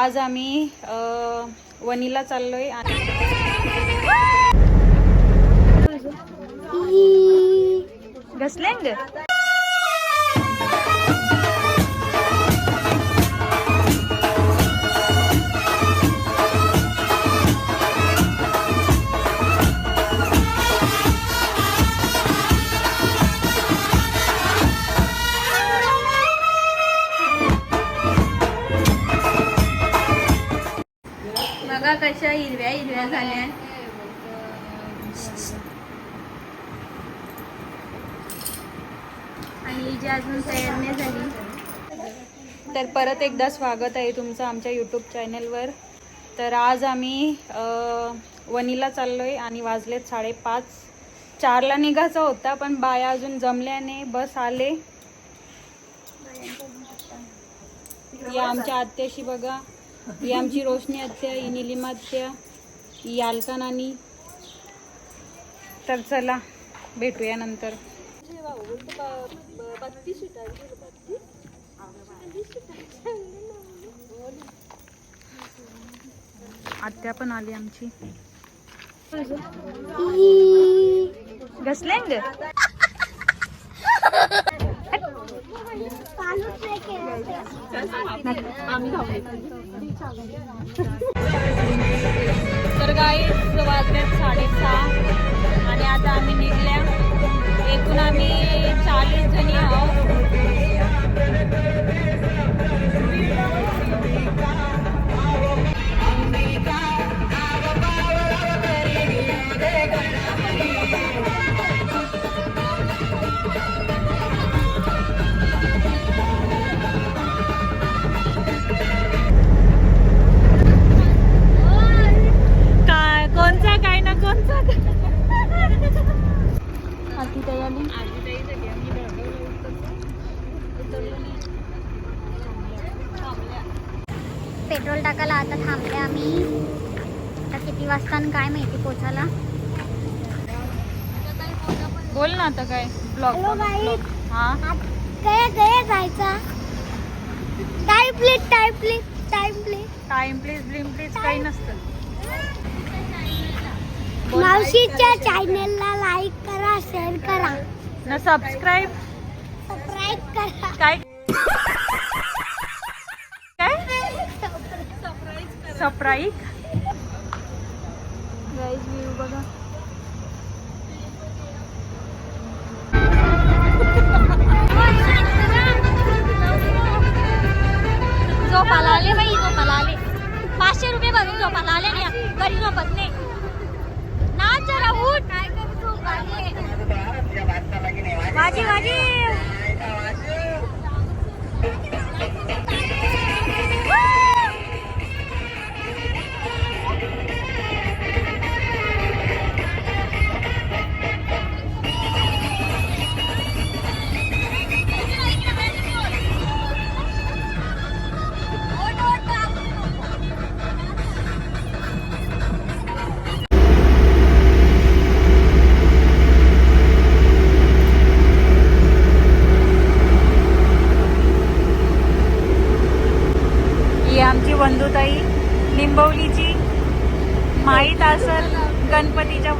आज आम्ही वनीला चाललो चाललोय आणि घसलेंग हिरव्या आणि जी अजून तयार नाही झाली. तर परत एकदा स्वागत आहे तुमचं आमच्या यूट्यूब चॅनलवर तर आज आम्ही वनीला चाललो आहे आणि वाजलेत साडेपाच. चारला निघायचा होता पण बाया अजून जमल्याने बस आले. या आमच्या आत्याशी बघा. ही आमची रोशनी आत्या ही निलिमा आत्या. याल का नानी तर चला भेटूया नंतर. आत्या पण आली आमची. घसलेंग आम्ही पेट्रोल टाकायला आता थांबले आम्ही. आता किती वाजता काय माहिती पोचायला. बोल ना आता काय ब्लॉग. हा? काय काय जायचा. Time please time please time please time please ब्लिम please काही नसतं. मावशीच्या चॅनलला लाईक करा शेअर करा. ना सबस्क्राईब सबस्क्राईब करा. काय? सरप्राईज गाईज व्ह्यू बघा झोपाला आले बाई झोपाला आले पाचशे रुपये भरून झोपाला आले नाही घरी झोपत नाही. नाच जरा उठ. काय करू माझी माझी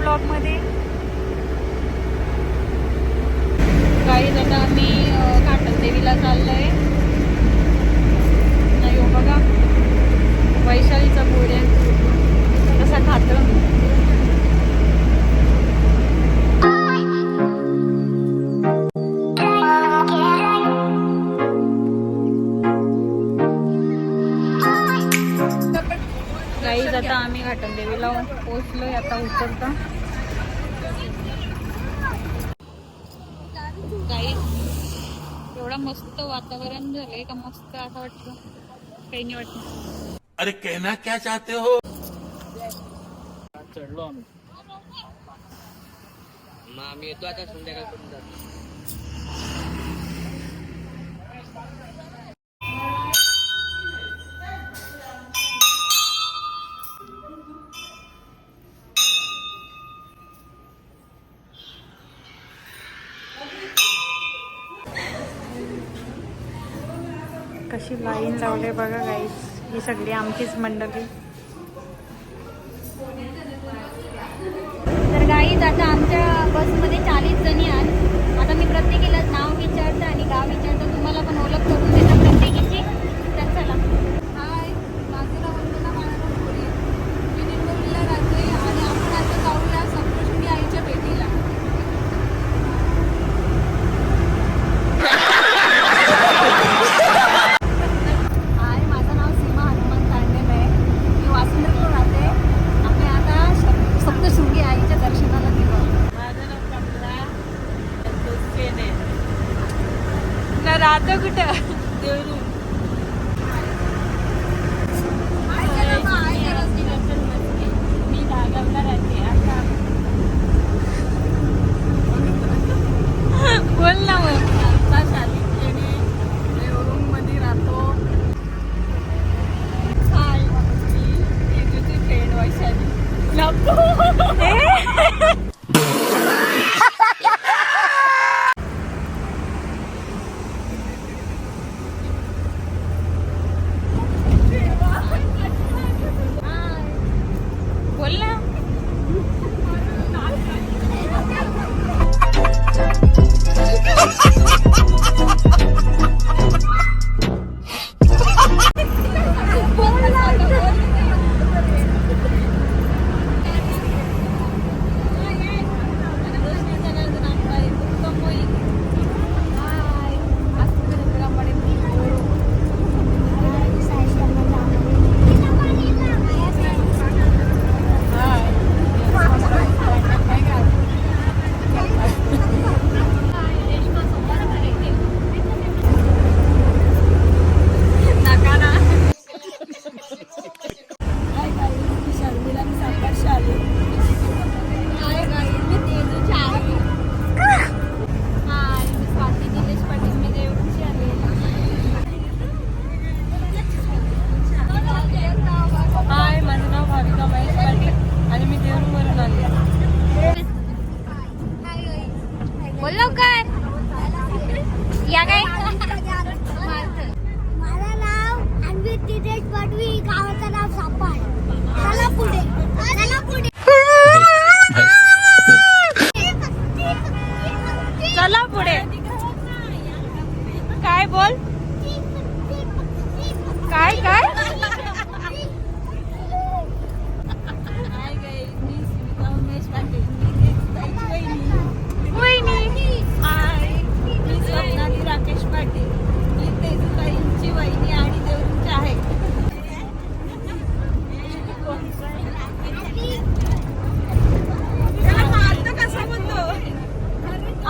गणपतीच्या ब्लॉगमध्ये काही आता आम्ही अं, काटन देवीला आहे नाही हो बघा. वैशालीचा बोर्ड आहे. तसा खातं घाटन देवीला पोहोचलोय आता उतरता एवढा मस्त वातावरण झालंय का मस्त असं वाटतं. काही नाही वाटत. अरे कहना क्या चाहते हो? चढलो आम्ही. मग आम्ही येतो आता संध्याकाळपर्यंत. कशी लाईन लावले बघा गाईस ही सगळी आमचीच मंडळी. तर गाईज आता आमच्या बसमध्ये चाळीस जणी आहेत. കിട്ടുക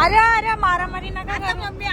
અરે અરે મારામારી ના કરે મમ્મી